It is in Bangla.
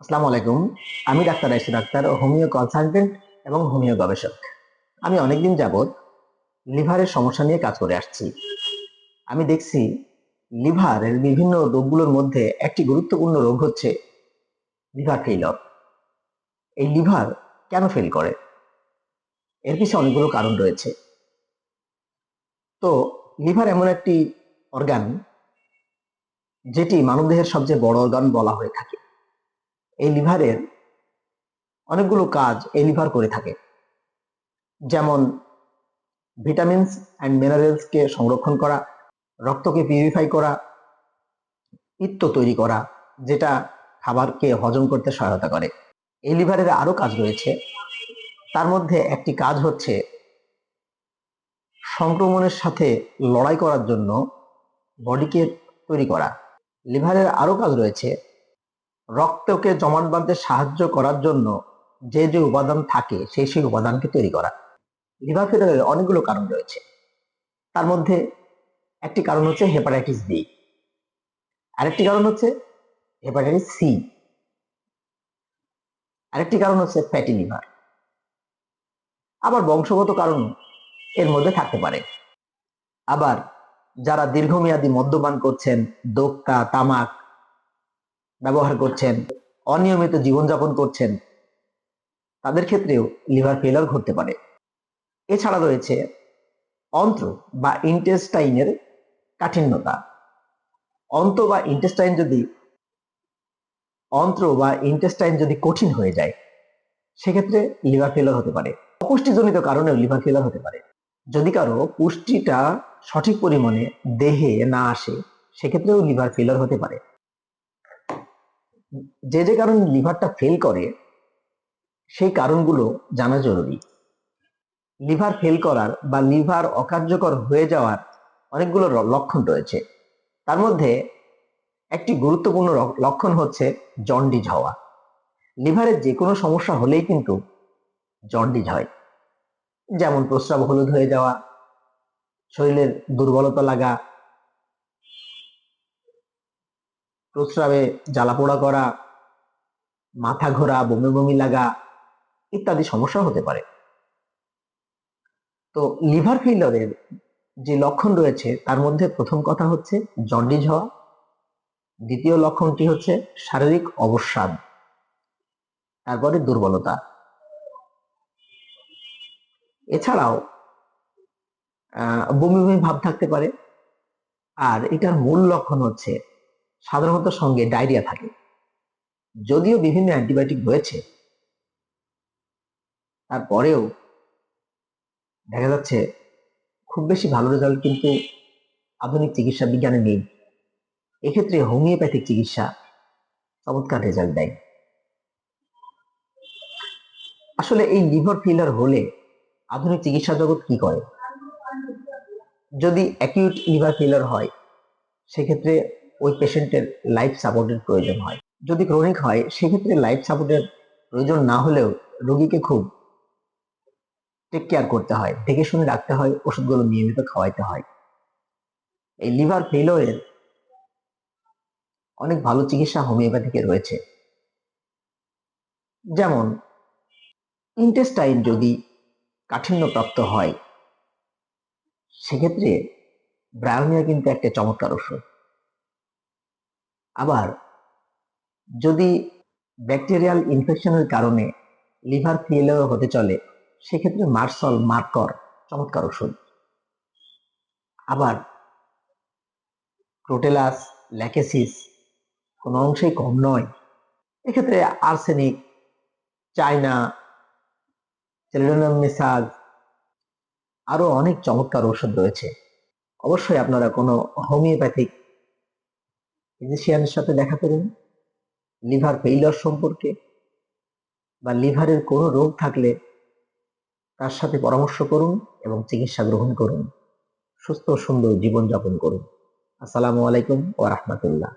আসসালামু আলাইকুম। আমি doctor Aisu doctor, homeo consultant এবং হোমিও গবেষক। আমি অনেকদিন যাবৎ লিভারের সমস্যা নিয়ে কাজ করে আসছি। আমি দেখছি লিভারের বিভিন্ন রোগগুলোর মধ্যে একটি গুরুত্বপূর্ণ রোগ হচ্ছে লিভার ফেইলর। এই লিভার কেন ফেল করে? এর পিছনে অনেকগুলো কারণ রয়েছে। তো লিভার এমন একটি অর্গান যেটি মানবদেহের সবচেয়ে বড় অর্গান বলা হয়ে থাকে। এই লিভারের অনেকগুলো কাজ এই লিভার করে থাকে। যেমন ভিটামিনস অ্যান্ড মিনারেলসকে সংরক্ষণ করা, রক্তকে পিউরিফাই করা, পিত্ত তৈরি করা, যেটা খাবারকে হজম করতে সহায়তা করে। এই লিভারের আরও কাজ রয়েছে। তার মধ্যে একটি কাজ হচ্ছে সংক্রমণের সাথে লড়াই করার জন্য বডিকে তৈরি করা। লিভারের আরও কাজ রয়েছে। রক্তকে জমাট বাঁধতে সাহায্য করার জন্য যে যে উপাদান থাকে, সেই সেই উপাদানকে তৈরি করা। লিভার ফেলারের অনেকগুলো কারণ রয়েছে। তার মধ্যে একটি কারণ হচ্ছে হেপাটাইটিস বি আরেকটি কারণ হচ্ছে হেপাটাইটিস সি আরেকটি কারণ হচ্ছে ফ্যাটি লিভার আবার বংশগত কারণ এর মধ্যে থাকতে পারে। আবার যারা দীর্ঘমেয়াদী মদ্যপান করছেন দোক্তা তামাক ব্যবহার করছেন, অনিয়মিত জীবনযাপন করছেন, তাদের ক্ষেত্রেও লিভার ফেলার ঘটতে পারে। এছাড়া রয়েছে অন্ত্র বা ইন্টেস্টাইনের কাঠিন্যতা। অন্ত বা ইন্টেস্টাইন যদি, অন্ত্র বা ইন্টেস্টাইন যদি কঠিন হয়ে যায়, সেক্ষেত্রে লিভার ফেলার হতে পারে। অপুষ্টিজনিত কারণেও লিভার ফেলার হতে পারে। যদি কারও পুষ্টিটা সঠিক পরিমাণে দেহে না আসে, সেক্ষেত্রেও লিভার ফেলার হতে পারে। যে যে কারণে লিভারটা ফেল করে, সেই কারণগুলো জানা জরুরি। লিভার ফেল করার বা লিভার অকার্যকর হয়ে যাওয়ার অনেকগুলো লক্ষণ রয়েছে। তার মধ্যে একটি গুরুত্বপূর্ণ লক্ষণ হচ্ছে জন্ডিস হওয়া। লিভারের যে কোনো সমস্যা হলেই কিন্তু জন্ডিস হয়। যেমন প্রস্রাব হলুদ হয়ে যাওয়া, শরীরের দুর্বলতা লাগা প্রস্রাবে জ্বালাপোড়া করা, মাথা ঘোরা, বমি বমি লাগা ইত্যাদি সমস্যা হতে পারে। তো লিভার ফেইলরের যে লক্ষণ রয়েছে, তার মধ্যে প্রথম কথা হচ্ছে জন্ডিস হওয়া। দ্বিতীয় লক্ষণটি হচ্ছে শারীরিক অবসাদ তারপরে দুর্বলতা। এছাড়াও বমি বমি ভাব থাকতে পারে। আর এটার মূল লক্ষণ হচ্ছে সাধারণত সঙ্গে ডায়রিয়া থাকে। যদিও বিভিন্ন অ্যান্টিবায়োটিক রয়েছে। তারপরেও দেখা যাচ্ছে খুব বেশি ভালো রেজাল্ট কিন্তু আধুনিক চিকিৎসা বিজ্ঞানে নেই। এক্ষেত্রে হোমিওপ্যাথিক চিকিৎসা চমৎকার রেজাল্ট দেয়। আসলে এই লিভার ফেলার হলে আধুনিক চিকিৎসা জগৎ কি করে? যদি অ্যাকিউট লিভার ফেলার হয়, সেক্ষেত্রে ওই পেশেন্টের লাইফ সাপোর্টের প্রয়োজন হয়। যদি ক্রনিক হয়, সেক্ষেত্রে লাইফ সাপোর্টের প্রয়োজন না হলেও রোগীকে খুব টেক কেয়ার করতে হয়। দেখে শুনে রাখতে হয়, ওষুধগুলো নিয়মিত খাওয়াইতে হয়। এই লিভার ফেলোয়ের অনেক ভালো চিকিৎসা হোমিওপ্যাথিকে রয়েছে। যেমন ইন্টেস্টাইন যদি কাঠিন্যপ্রাপ্ত হয়, সেক্ষেত্রে ব্রায়োনিয়া কিন্তু একটা চমৎকার ওষুধ। আবার যদি ব্যাকটেরিয়াল ইনফেকশনের কারণে লিভার ফেলিওর হতে চলে, সেক্ষেত্রে মার্সল মার্কর চমৎকার ওষুধ আবার ক্রোটেলাস ল্যাকেসিস কোনো অংশেই কম নয়। এক্ষেত্রে আর্সেনিক চায়না মেসাজ আরও অনেক চমৎকার ওষুধ রয়েছে। অবশ্যই আপনারা কোনো হোমিওপ্যাথিক ফিজিশিয়ানের সাথে দেখা করুন লিভার ফেইলর সম্পর্কে বা লিভারের কোনো রোগ থাকলে তার সাথে পরামর্শ করুন এবং চিকিৎসা গ্রহণ করুন। সুস্থ সুন্দর জীবনযাপন করুন। আসসালামু আলাইকুম ওয়া রাহমাতুল্লাহ।